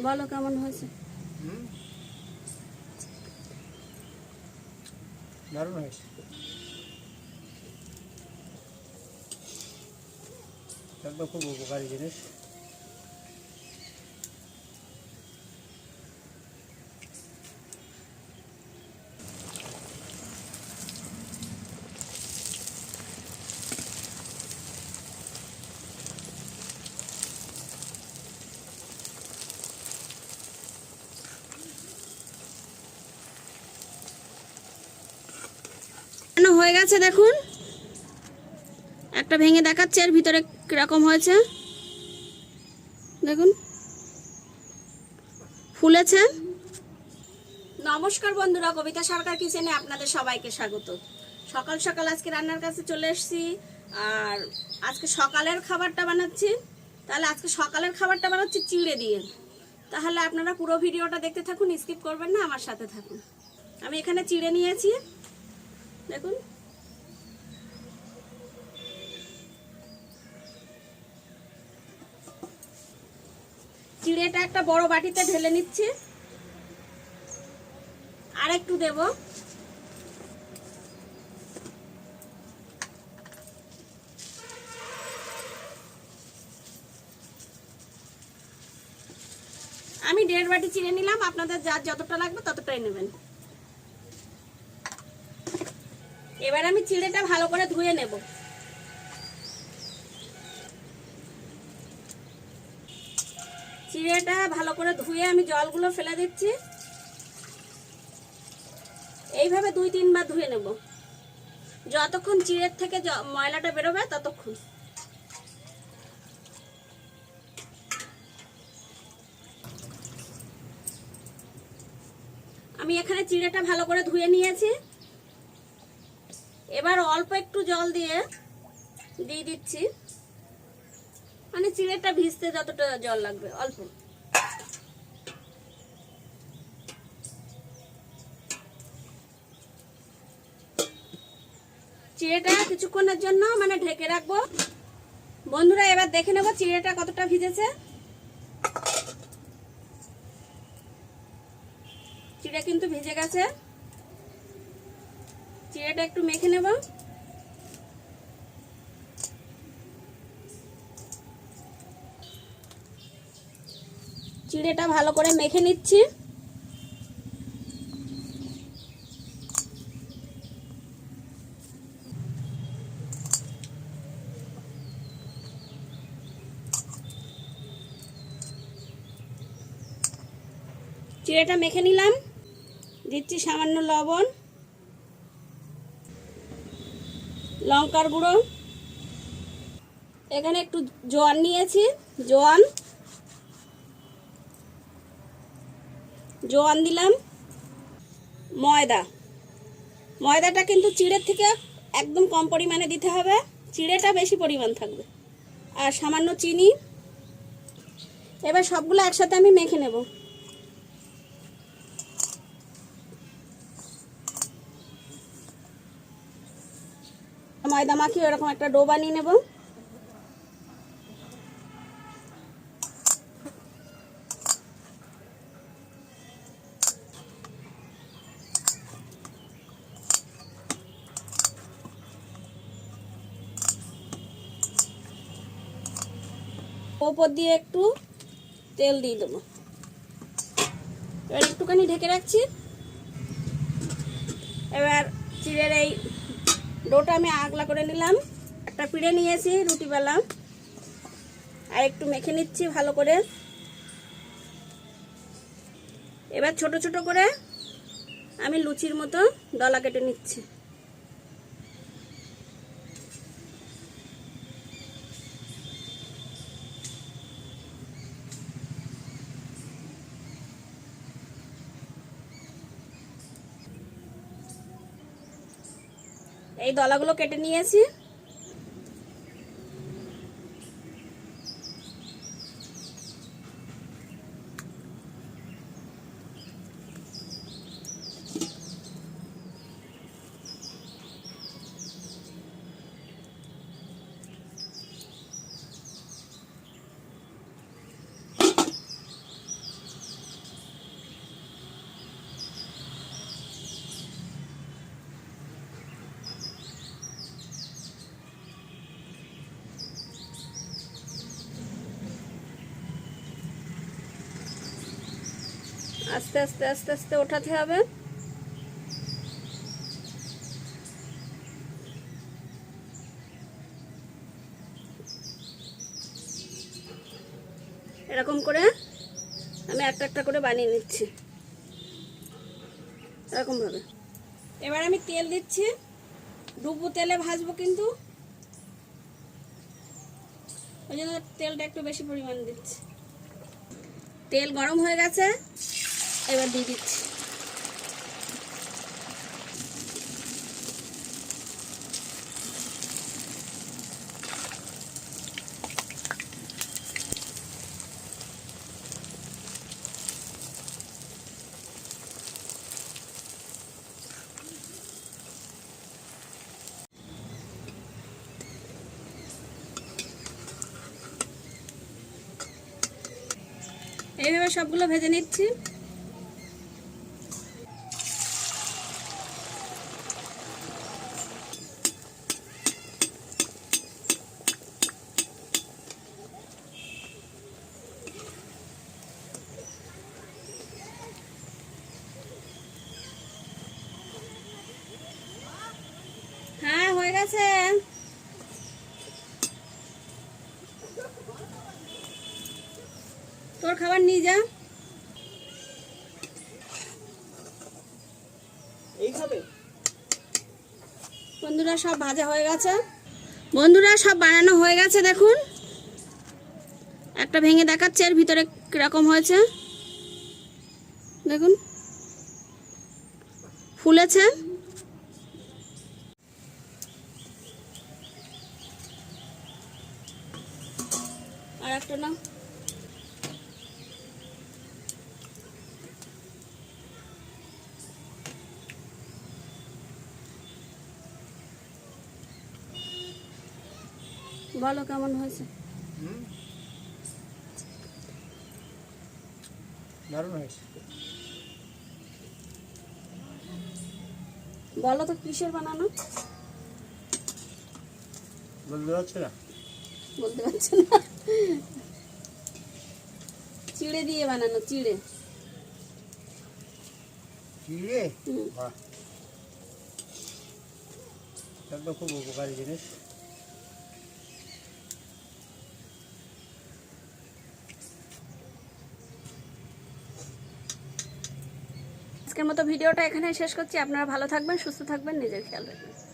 বলো কেমন হয়েছে হুম দারুণ হয়েছে একদম খুব উপকারী জিনিস হয়ে গেছে, দেখুন। একটা ভেঙে দেখাচ্ছে, এর ভিতরে কীরকম হয়েছে। দেখুন। ফুলেছে। নমস্কার বন্ধুরা, কবিতা সরকার কিচেনে আপনাদের সবাইকে স্বাগত। সকাল সকাল আজকে রান্নার কাছে চলে এসেছি, আর আজকে সকালের খাবারটা বানাচ্ছি। তাহলে আজকে সকালের খাবারটা বানাচ্ছি চিড়ে দিয়ে। তাহলে আপনারা পুরো ভিডিওটা দেখতে থাকুন, স্কিপ করবেন না, আমার সাথে থাকুন। আমি এখানে চিড়ে নিয়েছি। দেখুন। চিড়েটা একটা বড় বাটিতে ঢেলে নিচ্ছি। আর একটু দেব। আমি দেড় বাটি চিড়ে নিলাম, আপনাদের যার যতটা লাগবে ততটাই নেবেন। এবার আমি চিড়েটা ভালো করে ধুয়ে নেব। চিড়েটা ভালো করে ধুয়ে আমি জলগুলো ফেলে দিচ্ছি। এইভাবে দুই তিনবার ধুয়ে নেব। যতক্ষণ চিড়ের থেকে ময়লাটা বেরোবে ততক্ষণ। আমি এখানে চিড়েটা ভালো করে ধুয়ে নিয়েছি। এবার অল্প একটু জল দিয়ে দিয়ে দিচ্ছি। মানে চিড়েটা ভিজতে যতটা জল লাগবে, অল্প। চিড়েটা কিছুক্ষণের জন্য মানে ঢেকে রাখব। বন্ধুরা, এবার দেখে নেব চিড়েটা কতটা ভিজেছে। চিড়ে কিন্তু ভিজে গেছে। চিড়েটা একটু মেখে নেব। চিড়েটা ভালো করে মেখে নিচ্ছি। চিড়েটা মেখে নিলাম। দিচ্ছি সামান্য লবণ। লঙ্কার গুঁড়ো। এখানে একটু জোয়ান নিয়েছি, জোয়ান। জোয়ান দিলাম। ময়দা। ময়দাটা কিন্তু চিড়ের থেকে একদম কম পরিমাণে দিতে হবে। চিড়েটা বেশি পরিমাণ থাকবে। আর সামান্য চিনি। এবার সবগুলো একসাথে আমি মেখে নেব। ময়দা মাখিয়ে ওরকম একটা ডো বানিয়ে নেব। ওপর দিয়ে একটু তেল দিয়ে দেবো। এবার একটুখানি ঢেকে রাখছি। এবার চিড়ের এই ডোটা আমি আগলা করে নিলাম। একটা পিড়ে নিয়েছি রুটিবেলা আর একটু মেখে নিচ্ছি ভালো করে। এবার ছোট ছোট করে আমি লুচির মতো দলা কেটে নিচ্ছি। এই দলাগুলো কেটে নিয়েছি। আস্তে আস্তে আস্তে আস্তে ওঠাতে হবে। এরকম করে আমি একটা একটা করে বানিয়ে নিচ্ছি। এরকম ভাবে এবার আমি তেল দিচ্ছি। ডুবো তেলে ভাজবো কিন্তু। ওই জন্য তেলটা একটু বেশি পরিমাণ দিচ্ছি। তেল গরম হয়ে গেছে। এবার দিয়ে দিচ্ছি। এইভাবে সবগুলো ভেজে নিচ্ছি হ্যাঁ হয়ে গেছে তোর খাবার নিয়ে যা। বন্ধুরা সব ভাজা হয়ে গেছে। বন্ধুরা সব বানানো হয়ে গেছে দেখুন। একটা ভেঙে দেখাচ্ছে এর ভিতরে কীরকম হয়েছে। দেখুন। ফুলেছে। আর একটা না বলো কেমন হয়েছে? হুম। দারুণ হয়েছে। বলো তো কিসের বানানো? বলতে পারছে না। বলতে পারছি না? চিড়ে দিয়ে বানানো চিড়ে। চিড়ে? বাহ। খুব উপকারী জিনিস। আজকের মতো ভিডিওটা এখানে শেষ করছি। আপনারা ভালো থাকবেন সুস্থ থাকবেন নিজের খেয়াল রাখবেন।